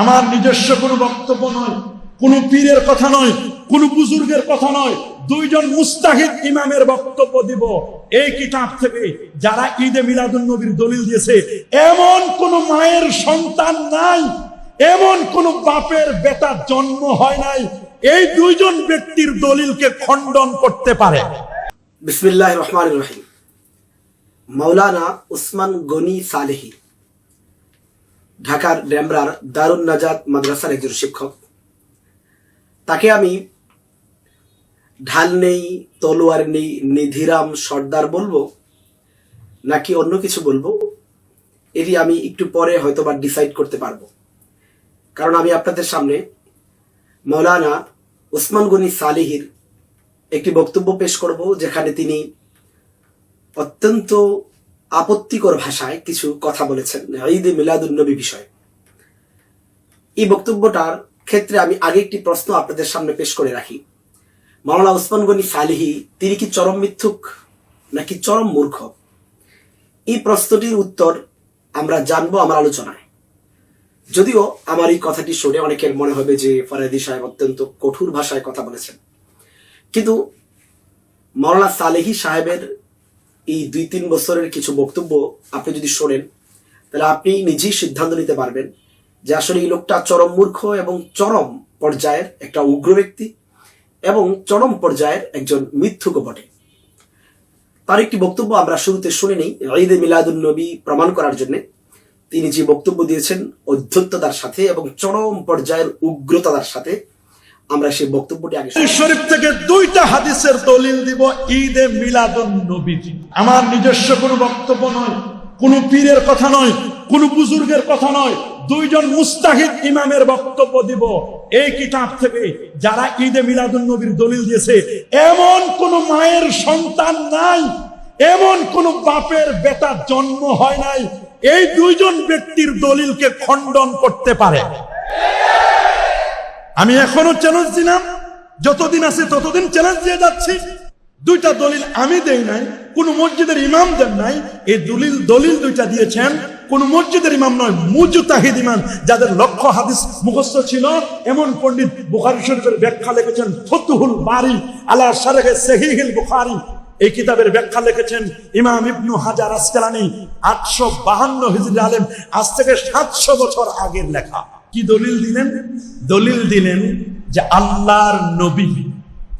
আমার নিজস্ব কোনো বক্তব্য নয়, কোনো পীরের কথা নয়, কোনো বুজুর্গের কথা নয়। দুইজন মুস্তাহিদ ইমামের বক্তব্য দিব। এই কিতাব থেকে যারা ঈদে মিলাদুন নবীর দলিল দিয়েছে, এমন কোন মায়ের সন্তান নাই, এমন কোন বাপের বেটার জন্ম হয় নাই। এই দুইজন ব্যক্তির দলিলকে খণ্ডন করতে পারে। বিসমিল্লাহ রহমান রহিম। মাওলানা উসমান গনি সালেহি। ঢাকার ডেমরার দারুণ নাজাদ মাদ্রাসার একজন শিক্ষক। তাকে আমি ঢাল নেই, তলোয়ার নেই, নিধিরাম, সর্দার বলব, নাকি অন্য কিছু বলব, এটি আমি একটু পরে হয়তো বা ডিসাইড করতে পারব। কারণ আমি আপনাদের সামনে মৌলানা উসমান গনি সালিহির একটি বক্তব্য পেশ করব, যেখানে তিনি অত্যন্ত আপত্তিকর ভাষায় কিছু কথা বলেছেন ঈদে মিলাদুল নবী বিষয়ে। এই বক্তব্যটার ক্ষেত্রে আমি আগে একটি প্রশ্ন আপনাদের সামনে পেশ করে রাখি। মাওলানা ওসমান গনি সালিহি তিনি কি চরম মিথ্যুক নাকি চরম মূর্খ? এই প্রশ্নটির উত্তর আমরা জানব আমার আলোচনায়। যদিও আমার এই কথাটি শুনে অনেকের মনে হবে যে ফরাদি সাহেব অত্যন্ত কঠোর ভাষায় কথা বলেছেন। কিন্তু মৌলানা সালেহি সাহেবের এই দুই তিন বছরের কিছু বক্তব্য আপনি যদি শোনেন, তাহলে আপনি নিজেই সিদ্ধান্ত নিতে পারবেন যে আসলে এই লোকটা চরম মূর্খ এবং চরম পর্যায়ের একটা উগ্র ব্যক্তি এবং চরম পর্যায়ের একজন মিথ্যুক বটে। তার একটি বক্তব্য আমরা শুরুতে শুনে নিই, ঈদে মিলাদুল নবী প্রমাণ করার জন্য। তিনি যে বক্তব্য দিয়েছেন অধ্যত্ততার সাথে এবং চরম পর্যায়ের উগ্রতার সাথে আমরা সেই বক্তব্যটি আগে শরীফ থেকে দুইটা হাদিসের দলিল দিব, ঈদে মিলাদুন নবী আমার নিজস্ব কোনো বক্তব্য নয়, কোনো পীরের কথা নয়, কোনো বুজুর্গের কথা নয়, দুইজন মুস্তাহিদ ইমামের বক্তব্য দিব। এই কিতাব থেকে যারা ঈদে মিলাদুন নবীর দলিল দিয়েছে, এমন কোন মায়ের সন্তান নাই, এমন কোন বাপের বেটার জন্ম হয় নাই, এই দুইজন ব্যক্তির দলিলকে খণ্ডন করতে পারে। আমি এখনও চ্যালেঞ্জ দিলাম। যতদিন আছে ততদিন চ্যালেঞ্জ দিয়ে যাচ্ছি। দুইটা দলিল আমি দেই নাই, কোন মসজিদের ইমাম দেন নাই। এই দলিল দলিল দুইটা দিয়েছেন। কোন মসজিদের ইমাম নয়, মুজতাহিদ ইমাম। যাদের লক্ষ্য হাদিস মুখস্থ ছিল, এমন পণ্ডিত বুখারী শরীফের ব্যাখ্যা লিখেছেন, ফতুহুল বারি আলা শারহে সহিহিল বুখারি। এই কিতাবের ব্যাখ্যা লিখেছেন ইমাম ইবনু হাজার আসকালানি, আটশো বাহান্ন হিজরি আলেম, আজ থেকে সাতশো বছর আগের লেখা। কি দলিল দিলেন? দলিল দিলেন যে আল্লাহর নবী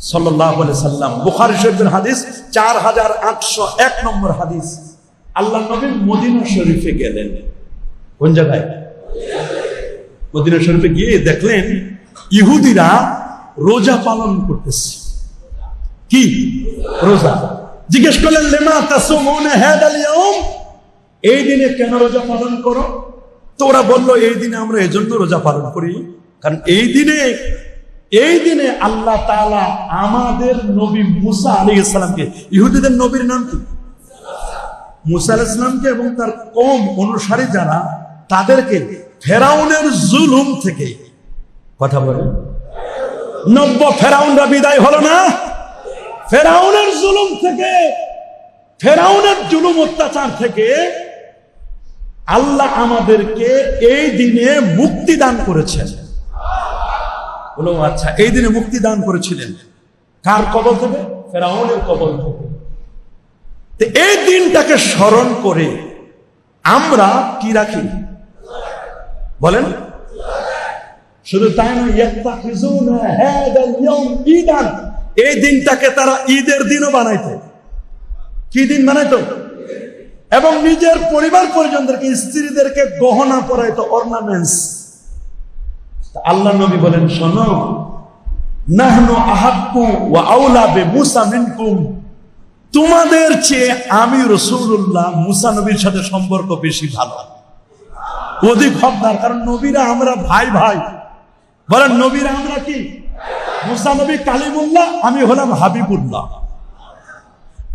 সাল্লাম। বুখারি শরীফের হাদিস চার হাজার আটশো এক নম্বর হাদিস। আল্লাহ নবী মদিনা শরীফে গেলেন। কোন জায়গায়? মদিনা শরীফে গিয়ে দেখলেন ইহুদিরা রোজা পালন করতেছে। কি? রোজা। জিজ্ঞেস করলেন, লেমা ইয়াউম? এই দিনে কেন রোজা পালন করো? তো ওরা বলল, এই দিনে আমরা এজন্য রোজা পালন করি। কারণ এই দিনে এই দিনে আল্লাহ তাআলা আমাদের নবী মুসা আলী ইসলামকে ইহুদিদের নবীর নাম কি? মুসা আলাইহিস ইসলামকে এবং তার কম অনুসারী যারা, তাদেরকে ফেরাউনের জুলুম থেকে, কথা বলে নব্য ফেরাউনরা বিদায় হলো না? ফেরাউনের জুলুম থেকে, ফেরাউনের জুলুম অত্যাচার থেকে আল্লাহ আমাদেরকে এই দিনে মুক্তি দান করেছেন। বলো আচ্ছা এই দিনে মুক্তি দান করেছিলেন। কার কবল থেকে ফেরাউনের কবল থেকে এই দিনটাকে স্মরণ করে আমরা কি রাখি? বলেন। শুধু তাই নয় এই দিনটাকে তারা ঈদের দিনও বানাইতো। কি দিন বানাইতো? এবং নিজের পরিবার পরিজনদেরকে, স্ত্রীদেরকে গহনা পরাইতো অর্নামেন্টস আল্লাহ নবী বলেন, শোনো, নাহনু আহাক্কু ওয়া আউলা তোমাদের চেয়ে আমি রসুল্লাহ মুসা সাথে সম্পর্ক বেশি ভালো। অধিক হকদার কারণ নবীরা আমরা ভাই ভাই। বলেন, নবীরা আমরা কি? মুসা নবী কালিমুল্লাহ, আমি হলাম হাবিবুল্লাহ।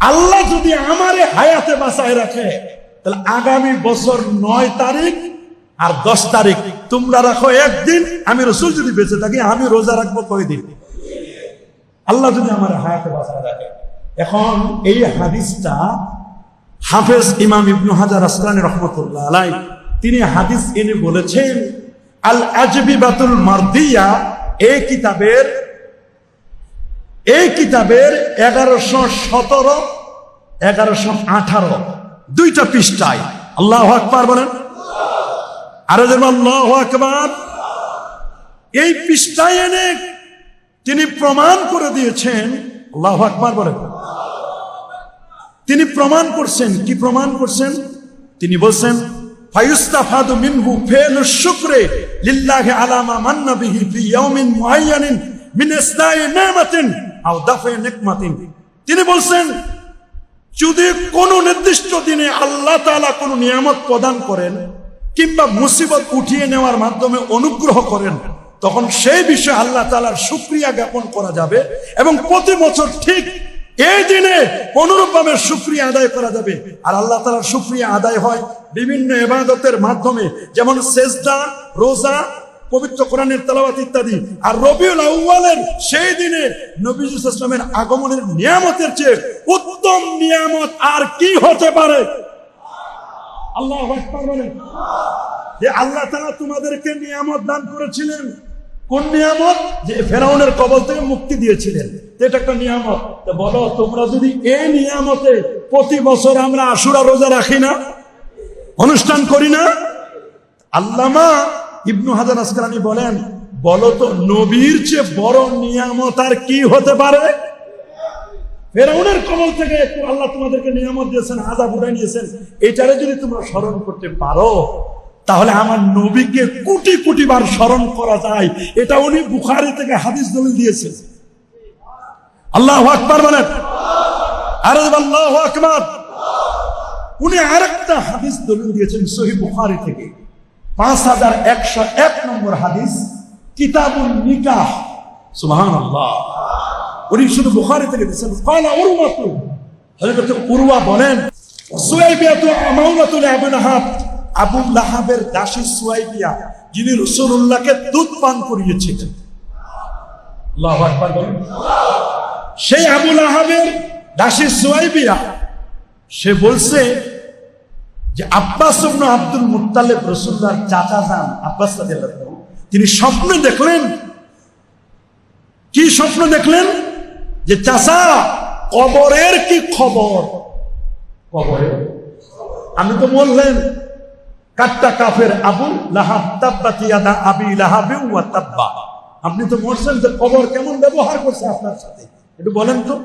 আল্লাহ যদি আমারে হায়াতে বাঁচায় রাখে, তাহলে আগামী বছর নয় তারিখ আর দশ তারিখ তোমরা রাখো একদিন, আমি রসুল যদি বেঁচে থাকি, আমি রোজা রাখব কয়দিন? আল্লাহ যদি আমার হায়াতে বাঁচায় রাখে। এখন এই হাদিসটা হাফেজ ইমাম ইবনু হাজার আসলানি রহমতুল্লাহ আলাই তিনি হাদিস এনে বলেছেন আল আজবিবাতুল মারদিয়া, এই কিতাবের এই কিতাবের এগারোশো সতেরো, এগারোশো আঠারো, দুইটা পৃষ্ঠায়। আল্লাহ আকবার বলেন। আরও যেন আল্লাহ আকবার। এই পৃষ্ঠায় এনে তিনি প্রমাণ করে দিয়েছেন। আল্লাহ আকবার বলেন। তিনি প্রমাণ করছেন। কি প্রমাণ করছেন? তিনি বলছেন, ফায়ুস্তাফাদু আলামা মান্না বিহি ফি ইয়াউমিন মুআয়্যানিন মিন তিনি বলছেন, যদি কোন নির্দিষ্ট দিনে আল্লাহ তাআলা কোন নিয়ামত প্রদান করেন কিংবা মুসিবত উঠিয়ে নেওয়ার মাধ্যমে অনুগ্রহ করেন, তখন সেই বিষয়ে আল্লাহ তাআলার শুকরিয়া জ্ঞাপন করা যাবে এবং প্রতি বছর ঠিক এই দিনে অনুরূপ ভাবে শুক্রিয়া আদায় করা যাবে। আর আল্লাহ তালার শুক্রিয়া আদায় হয় বিভিন্ন এবাদতের মাধ্যমে, যেমন সেজদা, রোজা পবিত্র কোরআনের তেলাওয়াত ইত্যাদি। আর রবিউল আউ্বালের সেই দিনে নবী ইসলামের আগমনের নিয়ামতের চেয়ে উত্তম নিয়ামত আর কি হতে পারে? আল্লাহ যে আল্লাহ তাআলা তোমাদেরকে নিয়ামত দান করেছিলেন। কোন নিয়ামত? যে ফেরাউনের কবল থেকে মুক্তি দিয়েছিলেন। এটা একটা নিয়ামত। বলো, তোমরা যদি এই নিয়ামতে প্রতি বছর আমরা আশুরা রোজা রাখি না, অনুষ্ঠান করি না, আল্লামা ইবনু হাজার আসকালানি বলেন, বলতো নবীর চেয়ে বড় নিয়ামত আর কি হতে পারে? ফেরাউনের কবল থেকে একটু আল্লাহ তোমাদেরকে নিয়ামত দিয়েছেন আজাব উঠাই নিয়েছেন। এটারে যদি তোমরা স্মরণ করতে পারো, তাহলে আমার নবীকে কোটি কোটি বার স্মরণ করা যায়। এটা উনি বুখারি থেকে হাদিস দলিল দিয়েছেন। আল্লাহ আকবার বলেন। আরে আল্লাহ আকবার। উনি আরেকটা হাদিস দলিল দিয়েছেন সহি বুখারি থেকে। পাঁচ হাজার একশো এক নম্বর হাদিস কিতাবুল নিকাহ। সুবহান আল্লাহ উনি শুধু বুখারি থেকে দিয়েছেন। কালা উরওয়াতু। হযরত উরওয়া বলেন সুয়াইবিয়াতু মাওলাতুল আবু লাহাব। আবু লাহাবের দাসী সুয়াইবিয়া, যিনি রাসূলুল্লাহকে দুধ পান করিয়েছিলেন। সেই আবু লাহাবের দাসী সুয়াইবিয়া, সে বলছে যে আব্বাস আব্দুল মুত্তালিব রাসূলুল্লাহর চাচা যান আব্বাস তিনি স্বপ্ন দেখলেন। কি স্বপ্ন দেখলেন? যে চাচা কবরের কি খবর? কবরের? আমি তো বললেন কাট্টা কাফের আবু লাহাব তাব্বাতি ইয়াদা আবি লাহাবি ওয়া তাব্বা। আপনি তো বলছেন যে কবর কেমন ব্যবহার করছে আপনার সাথে। একটু বলেন তো।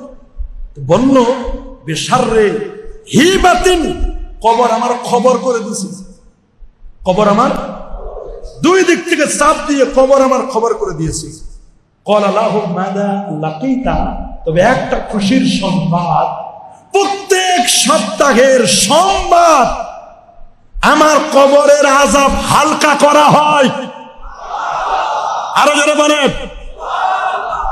বলল বেসাররে হি বাতিন কবর আমার খবর করে দিছে। কবর আমার? দুই দিক থেকে চাপ দিয়ে কবর আমার খবর করে দিয়েছে। তবে একটা খুশির সংবাদ, প্রত্যেক সপ্তাহের সংবাদ, আমার কবরের আজাব হালকা করা হয়। আরও যারা বলেন।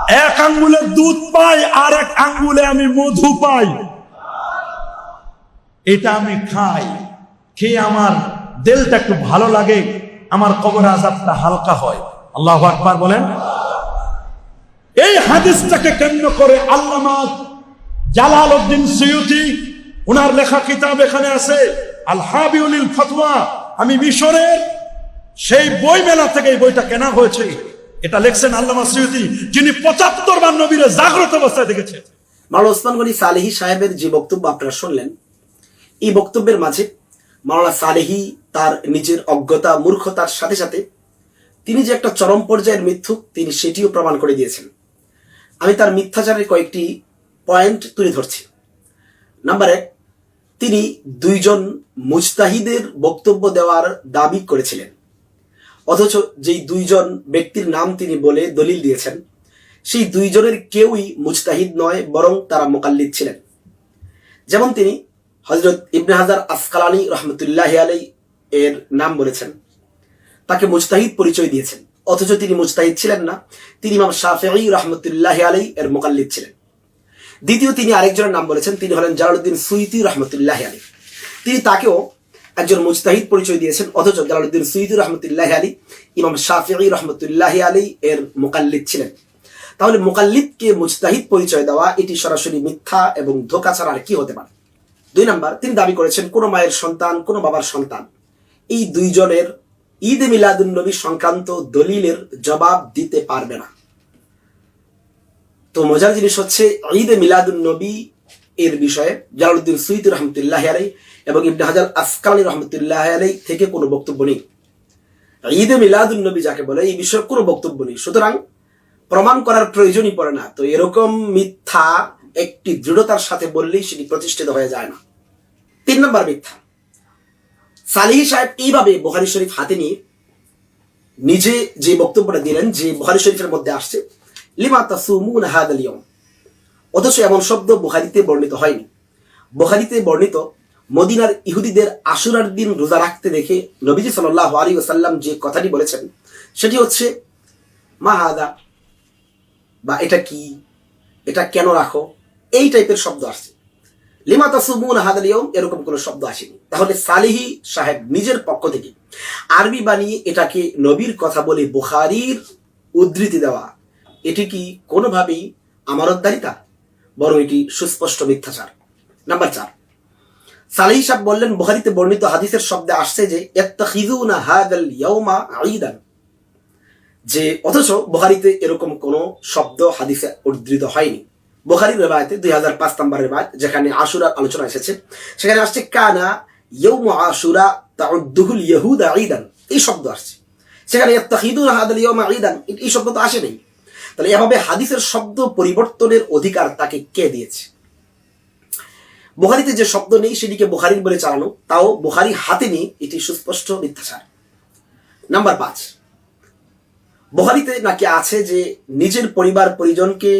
এক আঙ্গুলে দুধ পাই আর এক আঙ্গুলে আমি মধু পাই। এটা আমি খাই। খেয়ে আমার দিলটা একটু ভালো লাগে, আমার কবর আজাবটা হালকা হয়। আল্লাহ আকবার বলেন। এই হাদিসটাকে কেন্দ্র করে আল্লামা জালাল উদ্দিন সৈয়দি ওনার লেখা কিতাব এখানে আছে, আল হাবিউল ফতোয়া আমি মিশরের সেই বই মেলা থেকে এই বইটা কেনা হয়েছে। এটা লেখছেন আল্লামা সৈয়দি, যিনি পঁচাত্তর বার নবীরে জাগ্রত অবস্থায় দেখেছেন। মাওলানা ওসমান সালেহি সাহেবের যে বক্তব্য আপনারা শুনলেন এই বক্তব্যের মাঝে মাওলানা সালেহি তার নিজের অজ্ঞতা, মূর্খতার সাথে সাথে তিনি যে একটা চরম পর্যায়ের মিথ্যুক, তিনি সেটিও প্রমাণ করে দিয়েছেন। আমি তার মিথ্যাচারের কয়েকটি পয়েন্ট তুলে ধরছি। নাম্বার এক, তিনি দুইজন মুজতাহিদের বক্তব্য দেওয়ার দাবি করেছিলেন। অথচ যেই দুইজন ব্যক্তির নাম তিনি বলে দলিল দিয়েছেন, সেই দুইজনের কেউই মুজতাহিদ নয়, বরং তারা মোকাল্লিদ ছিলেন। যেমন তিনি হজরত ইবনে হাজার আসকালানি রহমতুল্লাহ আলাই এর নাম বলেছেন। তাকে মুজতাহিদ পরিচয় দিয়েছেন। অথচ তিনি মুজতাহিদ ছিলেন না, তিনি ইমাম শাফেঈ রহমতুল্লাহ আলাই এর মোকাল্লিদ ছিলেন। দ্বিতীয় তিনি আরেকজনের নাম বলেছেন, তিনি হলেন জালালউদ্দিন সুইতি রহমতুল্লাহ আলী তিনি তাকেও একজন মুজতাহিদ পরিচয় দিয়েছেন, অথচ জালালউদ্দিন সুইতি রহমতুল্লাহ আলী ইমাম শাফিঈ রহমতুল্লাহ আলী এর মোকাল্লিদ ছিলেন। তাহলে মোকাল্লিদকে মুজতাহিদ পরিচয় দেওয়া, এটি সরাসরি মিথ্যা এবং ধোকা ছাড়া আর কি হতে পারে? দুই নাম্বার, তিনি দাবি করেছেন কোনো মায়ের সন্তান, কোনো বাবার সন্তান। এই দুইজনের ঈদ মিলাদুন নবী সংক্রান্ত দলিলের জবাব দিতে পারবে না। তো মজার জিনিস হচ্ছে, ঈদ মিলাদুন নবী এর বিষয়ে জালালউদ্দিন সুইদ রহমতুল্লাহ আলাই এবং ইবনে হাজার আসকালী রহমতুল্লাহ আলাই থেকে কোনো বক্তব্য নেই। ঈদে মিলাদুন নবী যাকে বলে, এই বিষয়ে কোনো বক্তব্য নেই। সুতরাং প্রমাণ করার প্রয়োজনই পড়ে না। তো এরকম মিথ্যা একটি দৃঢ়তার সাথে বললেই সেটি প্রতিষ্ঠিত হয়ে যায় না। তিন নম্বর মিথ্যা। সালিহি সাহেব এইভাবে বুহারি শরীফ হাতে নিয়ে নিজে যে বক্তব্যটা দিলেন, যে বুহারি শরীফের মধ্যে আসছে, লিমা অথচ এমন শব্দ বুহারিতে বর্ণিত হয়নি। বুহারিতে বর্ণিত, মদিনার ইহুদিদের আশুরার দিন রোজা রাখতে দেখে নবীজি সাল্লাহ আলী ওসাল্লাম যে কথাটি বলেছেন, সেটি হচ্ছে, মা হাদা, বা এটা কি? এটা কেন রাখো? এই টাইপের শব্দ আসছে। লিমা তাসুমুন হাদাল ইয়ম এরকম কোনো শব্দ আসেনি। তাহলে সালিহি সাহেব নিজের পক্ষ থেকে আরবি বানিয়ে এটাকে নবীর কথা বলে বুখারির উদ্ধৃতি দেওয়া, এটি কি কোনোভাবেই আমারতদারিতা বরং এটি সুস্পষ্ট মিথ্যাচার। নাম্বার চার। সালিহি সাহেব বললেন, বুখারিতে বর্ণিত হাদিসের শব্দে আসছে যে যে অথচ বুখারিতে এরকম কোন শব্দ হাদিসে উদ্ধৃত হয়নি। বুখারির রেবায়তে দুই হাজার পাঁচ নম্বর রেবায়ত, যেখানে আশুরার আলোচনা এসেছে। সেখানে আসছে, কানা ইয়ৌম আশুরা তাউদ্দুহুল ইহুদা ঈদান। এই শব্দ আসছে। সেখানে ঈদান? এই শব্দ তো আসে নাই। তাহলে এভাবে হাদিসের শব্দ পরিবর্তনের অধিকার তাকে কে দিয়েছে? বুখারিতে যে শব্দ নেই, সেটিকে বুখারির বলে চালানো, তাও বুখারি হাতে নিয়ে এটি সুস্পষ্ট মিথ্যাচার। নাম্বার পাঁচ, বুখারিতে নাকি আছে যে, নিজের পরিবার পরিজনকে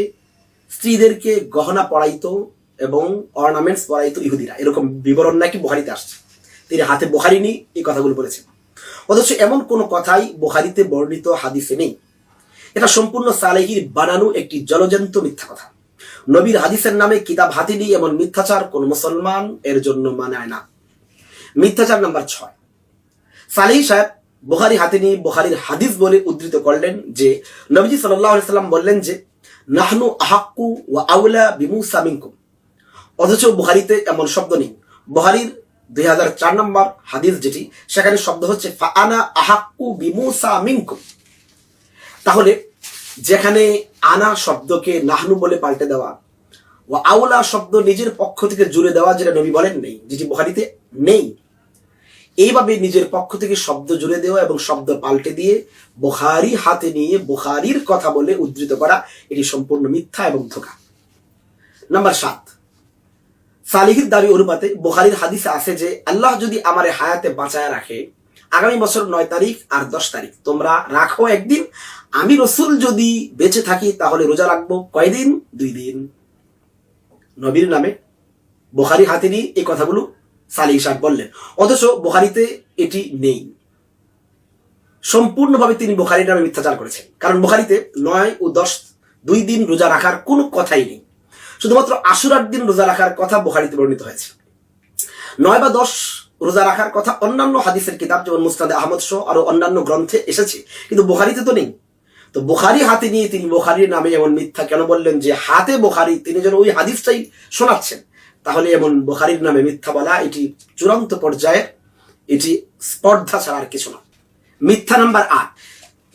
স্ত্রীদেরকে গহনা পড়াইতো এবং অর্নামেন্টস পড়াইতো ইহুদিরা। এরকম বিবরণ নাকি বুখারিতে আসছে। তিনি হাতে বুখারি নেই এই কথাগুলো বলেছেন। অথচ এমন কোনো কথাই বুখারিতে বর্ণিত হাদিসে নেই। এটা সম্পূর্ণ সালেহির বানানো একটি জলজন্ত মিথ্যা কথা। নবীর হাদিসের নামে কিতাব হাতে নিয়ে এমন মিথ্যাচার কোন মুসলমান এর জন্য মানায় না। মিথ্যাচার নাম্বার ছয়। সালেহি সাহেব বুখারি হাতে নিয়ে বুখারির হাদিস বলে উদ্ধৃত করলেন যে, নবীজি সাল্লাম বললেন যে নাহনু আহাক্কু ওয়া আউলা বিমুসা মিনকুম। অথচ বুহারিতে এমন শব্দ নেই। বুহারির দুই হাজার চার নম্বর হাদিস যেটি, সেখানে শব্দ হচ্ছে ফাআনা আহাক্কু বিমুসা মিনকুম। তাহলে, যেখানে আনা শব্দকে নাহনু বলে পাল্টে দেওয়া ও আউলা শব্দ নিজের পক্ষ থেকে জুড়ে দেওয়া, যেটা নবী বলেন নেই, যেটি বুহারিতে নেই। এইভাবে নিজের পক্ষ থেকে শব্দ জুড়ে দেওয়া এবং শব্দ পাল্টে দিয়ে বুখারি হাতে নিয়ে বুখারির কথা বলে উদ্ধৃত করা, এটি সম্পূর্ণ মিথ্যা এবং ধোকা। নাম্বার সাত। সালিহির দাবি অনুপাতে বুখারির হাদিসে আছে যে, আল্লাহ যদি আমার হায়াতে বাঁচায় রাখে, আগামী বছর নয় তারিখ আর দশ তারিখ, তোমরা রাখো একদিন। আমি রসুল যদি বেঁচে থাকি, তাহলে রোজা রাখব কয়দিন? দুই দিন। নবীর নামে বুখারি হাতে নিয়ে এই কথাগুলো সালি সাহেব বললেন, অথচ বুখারিতে এটি নেই। সম্পূর্ণভাবে তিনি বুখারির নামে মিথ্যাচার করেছেন, কারণ বুখারিতে নয় ও দশ দুই দিন রোজা রাখার কোনো কথাই নেই। শুধুমাত্র আশুরার দিন রোজা রাখার কথা বুখারিতে বর্ণিত হয়েছে। নয় বা দশ রোজা রাখার কথা অন্যান্য হাদিসের কিতাব, যেমন মুস্তাদে আহমদ সহ আরও অন্যান্য গ্রন্থে এসেছে, কিন্তু বুখারিতে তো নেই। তো বুখারি হাতে নিয়ে তিনি বুখারির নামে এমন মিথ্যা কেন বললেন যে হাতে বুখারি তিনি যেন ওই হাদিসটাই শোনাচ্ছেন? তাহলে এমন বুখারির নামে মিথ্যা বলা, এটি চূড়ান্ত পর্যায়ের এটি স্পর্ধা ছাড়া আর কিছু না। মিথ্যা নাম্বার আট।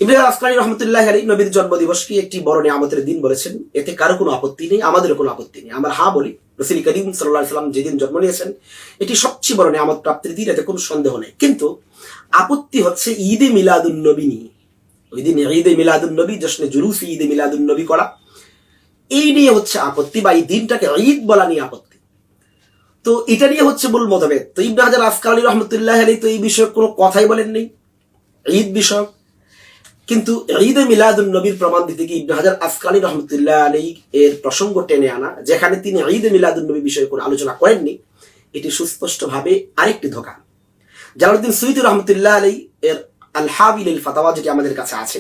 ইব্রাহিম আসকানি রহমতুল্লাহ আলী নবীর জন্মদিবসকে একটি বড় নিয়ামতের দিন বলেছেন? এতে কারও কোনো আপত্তি নেই, আমাদেরও কোনো আপত্তি নেই। আমরা হা বলি, রসিল করিম সাল্লাহ সাল্লাম যেদিন জন্ম নিয়েছেন, এটি সবচেয়ে বড় নিয়ামত প্রাপ্তির দিন, এতে কোনো সন্দেহ নেই। কিন্তু আপত্তি হচ্ছে ঈদে মিলাদুন নবী নিয়ে। ওই দিন ঈদে মিলাদুন নবী, জশ্নে জুলুস ঈদে মিলাদুন নবী করা। এই নিয়ে হচ্ছে আপত্তি বা এই দিনটাকে ঈদ বলা নিয়ে আপত্তি। তো এটা নিয়ে হচ্ছে মূল মতভেদ। তো ইবনে হাজার আসকালী রহমতুল্লাহ আলী তো এই বিষয়ে কোনো কথাই বলেন নেই ঈদ বিষয়ক। কিন্তু ঈদে মিলাদুল নবীর প্রমাণ দিতে গিয়ে ইবনে হাজার আসকালী রহমতুল্লাহ আলী এর প্রসঙ্গ টেনে আনা, যেখানে তিনি ঈদে মিলাদুল নবী বিষয়ে কোনো আলোচনা করেননি। এটি সুস্পষ্টভাবে আরেকটি ধোকা। জালালউদ্দিন সুইদ রহমতুল্লাহ আলী এর আল হাবিল যেটি আমাদের কাছে আছে।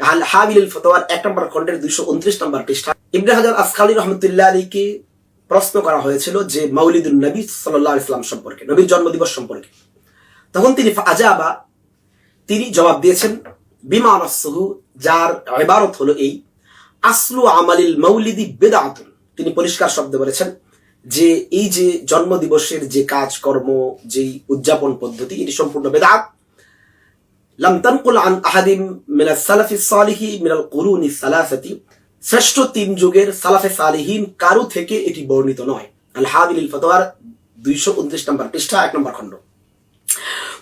আল হাবিল ফতাওয়ার এক নম্বর খন্ডের দুইশো উনত্রিশ নম্বর পৃষ্ঠা। ইবনে হাজার আসকালী রহমতুল্লাহ আলীকে প্রশ্ন করা হয়েছিল যে মৌলিদুল নবী সাল্লাহ ইসলাম সম্পর্কে, নবীর জন্মদিবস সম্পর্কে। তখন তিনি আজাবা, তিনি জবাব দিয়েছেন, বিমা বিমান যার ইবারত হলো এই, আসলু আমালিল মৌলিদি বেদাতুন। তিনি পরিষ্কার শব্দ বলেছেন যে এই যে জন্মদিবসের যে কাজকর্ম, যেই উদযাপন পদ্ধতি, এটি সম্পূর্ণ বেদাত। লাম তানকুল আন আহাদিম মিনাস সালাফি সালিহি মিনাল কুরুনি সালাসাতি। শ্রেষ্ঠ তিন যুগের সালাফে সালিহীন কারও থেকে এটি বর্ণিত নয়। আল হাদিল ফতোয়ার দুইশো উনত্রিশ নম্বর পৃষ্ঠা, এক নম্বর খণ্ড।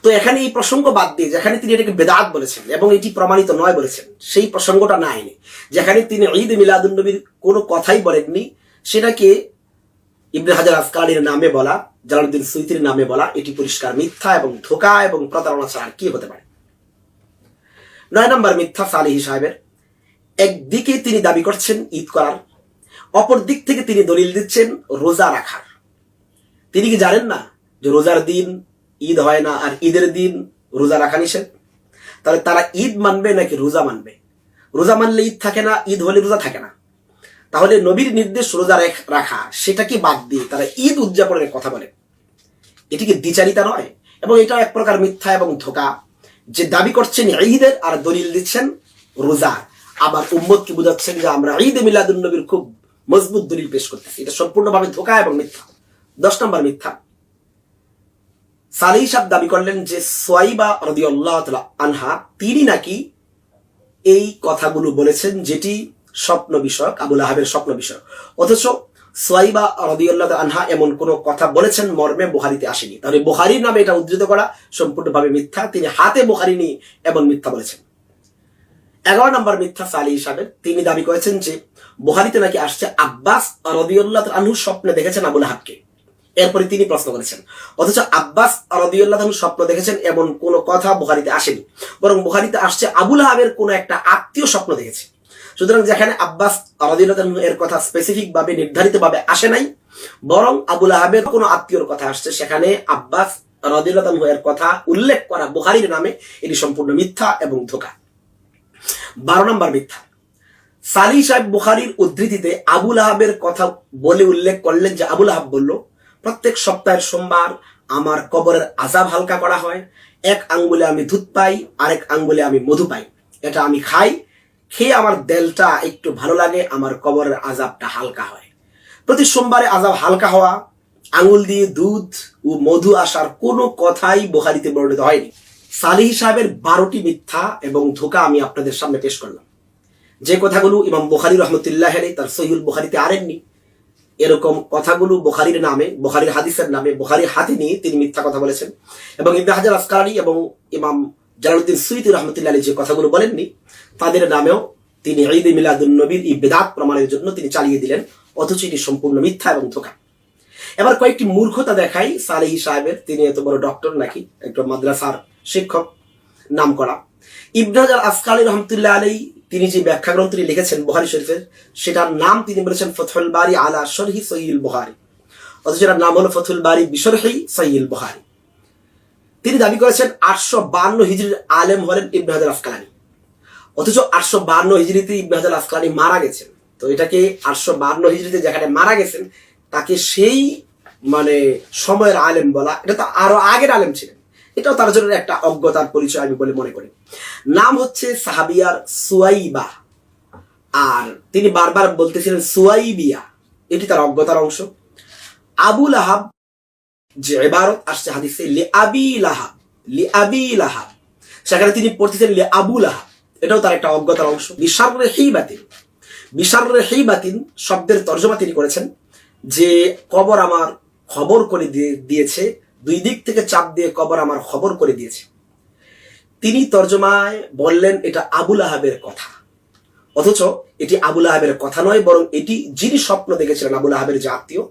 তো এখানে এই প্রসঙ্গ বাদ দিয়ে, যেখানে তিনি এটাকে বেদাত বলেছেন এবং এটি প্রমাণিত নয় বলেছেন, সেই প্রসঙ্গটা না এনে, যেখানে তিনি ঈদ মিলাদুন নবীর কোনো কথাই বলেননি, সেটাকে ইবনে হাজার আসকালির নামে বলা, জালালউদ্দিন সুইতির নামে বলা, এটি পরিষ্কার মিথ্যা এবং ধোকা এবং প্রতারণা ছাড়া কি হতে পারে? নয় নম্বর মিথ্যা সালিহি সাহেবের একদিকে তিনি দাবি করছেন ঈদ করার, অপর দিক থেকে তিনি দলিল দিচ্ছেন রোজা রাখার। তিনি কি জানেন না যে রোজার দিন ঈদ হয় না আর ঈদের দিন রোজা রাখা নিষেধ? তাহলে তারা ঈদ মানবে নাকি রোজা মানবে? রোজা মানলে ঈদ থাকে না, ঈদ হলে রোজা থাকে না। তাহলে নবীর নির্দেশ রোজা রেখ- সেটাকে বাদ দিয়ে তারা ঈদ উদযাপনের কথা বলে? এটি কি দ্বিচারিতা নয়? এবং এটা এক প্রকার মিথ্যা এবং ধোকা। যে দাবি করছেন ঈদের আর দলিল দিচ্ছেন রোজা আবার উম্মতকে বুঝাচ্ছেন যে আমরা ঈদ মিলাদুল নবীর খুব মজবুত দলিল পেশ করতেছি। এটা সম্পূর্ণভাবে ধোকা এবং মিথ্যা। দশ নম্বর মিথ্যা। সালেহ সাহেব দাবি করলেন যে সোয়াইবা রদিয়াল্লাহ তাআলা আনহা, তিনি নাকি এই কথাগুলো বলেছেন যেটি স্বপ্ন বিষয়ক আবুল আহাবের স্বপ্ন বিষয়ক। অথচ সোয়াইবা রদিয়াল্লাহ আনহা এমন কোন কথা বলেছেন মর্মে বুহারিতে আসেনি। তাহলে বুহারির নামে এটা উদ্ধৃত করা সম্পূর্ণভাবে মিথ্যা। তিনি হাতে বুহারি নিয়ে এমন মিথ্যা বলেছেন। এগারো নম্বর মিথ্যা সালি হিসাবে তিনি দাবি করেছেন যে বুহারিতে নাকি আসছে আব্বাস রদিউল্লাহ আনহু স্বপ্নে দেখেছেন আবুল আহাবকে। এরপরে তিনি প্রশ্ন করেছেন, অথচ আব্বাস রদিউল্লাহ আনহু স্বপ্ন দেখেছেন এমন কোন কথা বুহারিতে আসেনি, বরং বুহারিতে আসছে আবুল আহাবের কোন একটা আত্মীয় স্বপ্ন দেখেছে। সুতরাং যেখানে আব্বাস রদিউল্লাহ আনহু এর কথা স্পেসিফিক ভাবে নির্ধারিত ভাবে আসে নাই, বরং আবুল আহাবের কোন আত্মীয়র কথা আসছে, সেখানে আব্বাস রদিউল্লাহ আনহু এর কথা উল্লেখ করা বুহারির নামে এটি সম্পূর্ণ মিথ্যা এবং ধোকা। বারো নম্বর মিথ্যা। সালি সাহেব বুখারির উদ্ধৃতিতে আবুল আহাবের কথা বলে উল্লেখ করলেন যে আবুল আহাব বলল, প্রত্যেক সপ্তাহের সোমবার আমার কবরের আজাব হালকা করা হয়। এক আঙ্গুলে আমি দুধ পাই, আরেক আঙ্গুলে আমি মধু পাই। এটা আমি খাই, খেয়ে আমার দেলটা একটু ভালো লাগে, আমার কবরের আজাবটা হালকা হয়। প্রতি সোমবারে আজাব হালকা হওয়া আঙ্গুল দিয়ে দুধ ও মধু আসার কোনো কথাই বোহারিতে বর্ণিত হয়নি। সালিহ সাহেবের বারোটি মিথ্যা এবং ধোকা আমি আপনাদের সামনে পেশ করলাম। যে কথাগুলো ইমাম বুখারি রহমতুল্লাহ আলী তার সহিউল বুখারিতে আনেননি, এরকম কথাগুলো বুখারির নামে, বুখারির হাদিসের নামে বুখারির হাতে নিয়ে তিনি মিথ্যা কথা বলেছেন। এবং ইবনে হাজার আসকারি এবং ইমাম জালালউদ্দিন সুইতি রহমতুল্লাহ আলী যে কথাগুলো বলেননি, তাদের নামেও তিনি ঈদ মিলাদুল নবীর এই বেদাত প্রমাণের জন্য তিনি চালিয়ে দিলেন, অথচ এটি সম্পূর্ণ মিথ্যা এবং ধোকা। এবার কয়েকটি মূর্খতা দেখাই সালেহি সাহেবের। তিনি এত বড় ডক্টর নাকি? একটা মাদ্রাসার শিক্ষক নাম করা ইবনাজার আসকালী রহমতুল্লাহ আলী তিনি যে ব্যাখ্যা গ্রন্থটি লিখেছেন বুহারি শরীফের, সেটার নাম তিনি বলেছেন ফথুল বারি আলা শরহি সহিল বুহারি অথচ এটার নাম হলো ফথুল বারি বিশরহি সহিল বহারি তিনি দাবি করেছেন আটশো বান্ন হিজড়ির আলেম হলেন ইবনে হাজার আসকালানি অথচ আটশো বান্ন হিজড়িতে ইবনে হাজার আসকালানি মারা গেছেন। তো এটাকে আটশো বান্ন হিজড়িতে যেখানে মারা গেছেন, তাকে সেই মানে সময়ের আলেম বলা, এটা তো আরও আগের আলেম ছিলেন। এটাও তার জন্য একটা অজ্ঞতার পরিচয় আমি বলে মনে করি। নাম হচ্ছে সাহাবিয়ার সুয়াইবা। আর তিনি বারবার বলতেছিলেন সুয়াইবিয়া। এটি তার অজ্ঞতার অংশ। আবুল আহাব যে এবারত আসছে হাদিসে, লি আবি লাহাব, লি আবি লাহাব। সেখানে তিনি পড়তেছেন লি আবুল আহাব এটাও তার একটা অজ্ঞতার অংশ। বিশার রেহেই বাতিল বিশার রেহেই বাতিল শব্দের তর্জমা তিনি করেছেন যে কবর আমার খবর করে দিয়ে- দিয়েছে, দুই দিক থেকে চাপ দিয়ে কবর আমার খবর করে দিয়েছে। তিনি তর্জমায় বললেন, এটা আবুল আহাবের কথা। অথচ এটি আবুল আহাবের কথা নয়, বরং এটি যিনি স্বপ্ন দেখেছিলেন, আবুল আহাবের যে আত্মীয়,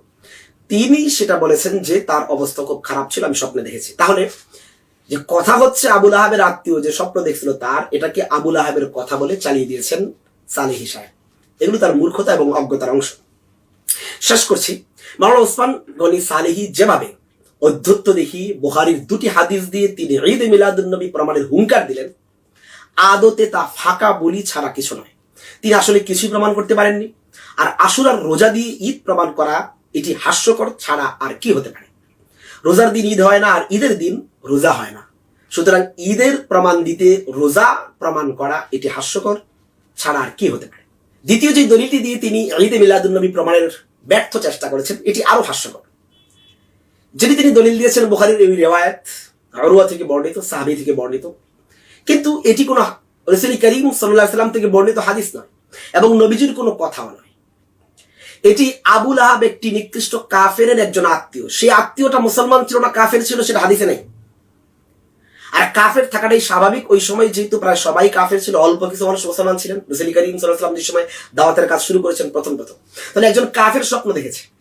তিনি সেটা বলেছেন যে তার অবস্থা খুব খারাপ ছিল, আমি স্বপ্নে দেখেছি। তাহলে যে কথা হচ্ছে আবুল আহাবের আত্মীয় যে স্বপ্ন দেখছিল তার, এটাকে আবুল আহাবের কথা বলে চালিয়ে দিয়েছেন সালেহ সাহেব। এগুলো তার মূর্খতা এবং অজ্ঞতার অংশ। শেষ করছি। মাওলানা ওসমান গনি সালেহি যেভাবে অধ্যত্ত দেখি বুহারির দুটি হাদিস দিয়ে তিনি ঈদ মিলাদুল নবী প্রমাণের হুঙ্কার দিলেন, আদতে তা ফাঁকা বলি ছাড়া কিছু নয়। তিনি আসলে কিছুই প্রমাণ করতে পারেননি। আর আশুরার রোজা দিয়ে ঈদ প্রমাণ করা এটি হাস্যকর ছাড়া আর কি হতে পারে? রোজার দিন ঈদ হয় না আর ঈদের দিন রোজা হয় না। সুতরাং ঈদের প্রমাণ দিতে রোজা প্রমাণ করা এটি হাস্যকর ছাড়া আর কি হতে পারে? দ্বিতীয় যে দলিলটি দিয়ে তিনি ঈদে মিলাদুন্নবী প্রমাণের ব্যর্থ চেষ্টা করেছেন, এটি আরও হাস্যকর। যেটি তিনি দলিল দিয়েছেন বুখারির এই রেওয়ায়ত আরুয়া থেকে বর্ণিত, সাহাবি থেকে বর্ণিত। কিন্তু এটি কোনো রসুল করিম সাল্লাহ সাল্লাম থেকে বর্ণিত হাদিস নয় এবং নবীজির কোনো কথাও নয়। এটি আবুল আহাব একটি নিকৃষ্ট কাফের একজন আত্মীয়। সেই আত্মীয়টা মুসলমান ছিল না, কাফের ছিল, সেটা হাদিসে নেই। আর কাফের থাকাটাই স্বাভাবিক। ওই সময় যেহেতু প্রায় সবাই কাফের ছিল, অল্প কিছু মানুষ মুসলমান ছিলেন। রসুল করিম সাল্লাম যে সময় দাওয়াতের কাজ শুরু করেছেন প্রথম প্রথম। তাহলে একজন কাফের স্বপ্ন দেখেছে।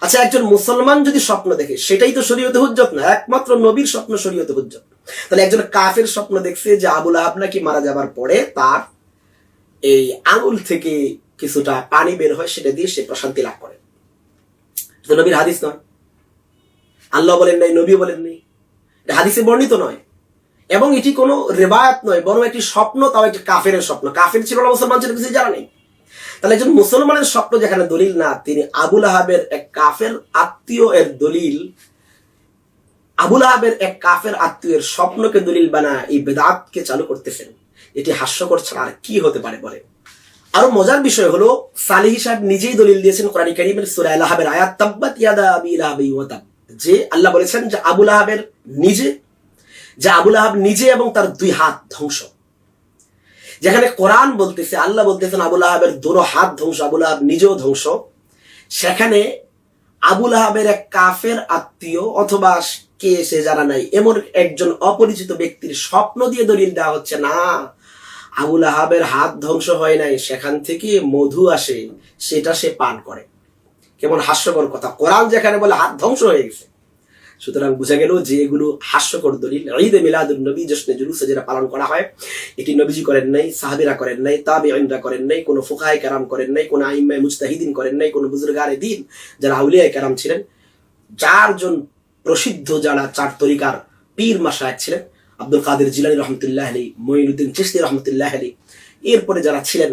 আচ্ছা একজন মুসলমান যদি স্বপ্ন দেখে, সেটাই তো শরীয়তে হুজ্জত না। একমাত্র নবীর স্বপ্ন শরীয়তে হুজ্জত। তাহলে একজন কাফের স্বপ্ন দেখছে যে আবুল আহাব নাকি মারা যাবার পরে তার এই আঙুল থেকে কিছুটা পানি বের হয়, সেটা দিয়ে সে প্রশান্তি লাভ করে। নবীর হাদিস নয়। আল্লাহ বলেন নাই নবী বলেন নাই। হাদিসে বর্ণিত নয়। এবং এটি কোনো রেবায়াত নয়, বরং একটি স্বপ্ন, তাও একটি কাফের স্বপ্ন। কাফের ছিল না মুসলমান ছিল কিছু জানা নেই। তাহলে একজন মুসলমানের স্বপ্ন যেখানে দলিল না, তিনি আবুল আহাবের এক কাফের আত্মীয় এর দলিল, আবুল আহাবের এক কাফের আত্মীয়ের স্বপ্নকে দলিল বানা এই বেদাতকে চালু করতেছেন এটি হাস্যকর ছাড়া আর কি হতে পারে বলে? আরও মজার বিষয় হলো, সালিহি সাহেব নিজেই দলিল দিয়েছেন কোরআন কারিমের সূরা আল আহাবের আয়াত, তাব্বাত ইয়াদা আবি লাহাবি ওয়া তাব। যে আল্লাহ বলেছেন যে আবুল আহাবের নিজে, যে আবুল আহাব নিজে এবং তার দুই হাত ধ্বংস। যেখানে কোরআন বলতেছে, আল্লাহ বলতেছেন, আবুল আহাবের দুটো হাত ধ্বংস, আবুল আহাব নিজেও ধ্বংস। সেখানে আবুল আহাবের এক কাফের আত্মীয়, অথবা কে সে জানা নাই, এমন একজন অপরিচিত ব্যক্তির স্বপ্ন দিয়ে দলিল দেওয়া হচ্ছে, না, আবুল আহাবের হাত ধ্বংস হয় নাই, সেখান থেকে মধু আসে, সেটা সে পান করে। কেমন হাস্যকর কথা। কোরআন যেখানে বলে হাত ধ্বংস হয়ে গেছে। সুতরাং বোঝা গেল যে এগুলো হাস্যকর দলিল। ঈদে মিলাদুল নবী জশ্নে জুলুসে যেটা পালন করা হয়, এটি নবীজি করেন নাই, সাহাবিরা করেন নাই তাবি আইনরা করেন নাই, কোনো ফুকায় কারাম করেন নাই, কোনো আইম্মায় মুস্তাহিদিন করেন নাই, কোনো বুজুর্গারে দিন যারা আউলিয়ায় কারাম ছিলেন, চারজন প্রসিদ্ধ যারা চার তরিকার পীর মাসায় ছিলেন, আব্দুল কাদের জিলানি রহমতুল্লাহ আলী মঈনুদ্দিন চিস্তি রহমতুল্লাহ আলী এরপরে যারা ছিলেন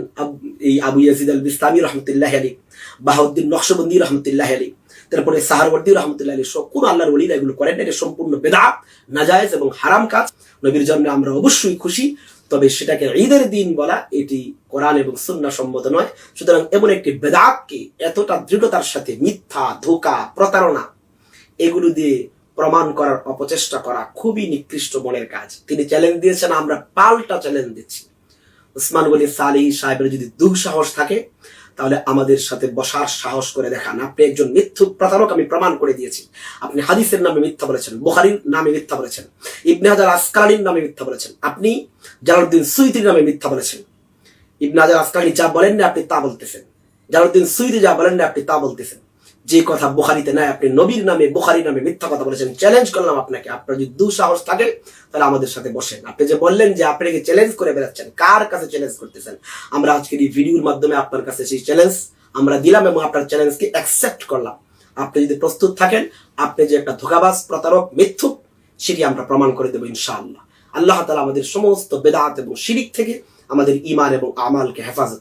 এই আবু ইয়াজিদ আল বিস্তামি রহমতুল্লাহ আলী বাহাউদ্দিন নকশবন্দি রহমতুল্লাহ আলী তারপরে সাহারবর্দী রহমতুল্লাহ আলী সব কোন আল্লাহর ওলিরা এগুলো করেন এটা সম্পূর্ণ বেদাত নাজায়েজ এবং হারাম কাজ। নবীর জন্য আমরা অবশ্যই খুশি, তবে সেটাকে ঈদের দিন বলা এটি কোরআন এবং সুন্না সম্মত নয়। সুতরাং এমন একটি বেদাতকে এতটা দৃঢ়তার সাথে মিথ্যা, ধোকা, প্রতারণা, এগুলো দিয়ে প্রমাণ করার অপচেষ্টা করা খুবই নিকৃষ্ট মনের কাজ। তিনি চ্যালেঞ্জ দিয়েছেন, আমরা পাল্টা চ্যালেঞ্জ দিচ্ছি। উসমান গলি সালি সাহেবের যদি দুঃসাহস থাকে তাহলে আমাদের সাথে বসার সাহস করে দেখান। আপনি একজন মিথ্যুক প্রতারক, আমি প্রমাণ করে দিয়েছি। আপনি হাদিসের নামে মিথ্যা বলেছেন বোহারির নামে মিথ্যা বলেছেন, ইবনে হাজার আসকালির নামে মিথ্যা বলেছেন, আপনি জালুদ্দিন সুইতির নামে মিথ্যা বলেছেন। ইবনে হাজার আসকালি যা বলেন না আপনি তা বলতেছেন। জালুদ্দিন সুইতি যা বলেন না আপনি তা বলতেছেন। যে কথা বুখারিতে নাই, আপনি নবীর নামে, বুখারির নামে মিথ্যা কথা বলেছেন চ্যালেঞ্জ করলাম আপনাকে। আপনার যদি দুঃসাহস থাকে, তাহলে আমাদের সাথে বসেন। আপনি যে বললেন যে আপনাকে চ্যালেঞ্জ করে বেড়াচ্ছেন, কার কাছে চ্যালেঞ্জ করতেছেন? আমরা আজকের এই ভিডিওর মাধ্যমে আপনার কাছে সেই চ্যালেঞ্জ আমরা দিলাম এবং আপনার চ্যালেঞ্জকে অ্যাকসেপ্ট করলাম। আপনি যদি প্রস্তুত থাকেন, আপনি যে একটা ধোকাবাজ, প্রতারক, মিথ্যুক, সেটি আমরা প্রমাণ করে দেবো ইনশাআল্লাহ। আল্লাহ তালা আমাদের সমস্ত বেদাত এবং শিরিক থেকে আমাদের ইমান এবং আমালকে হেফাজত।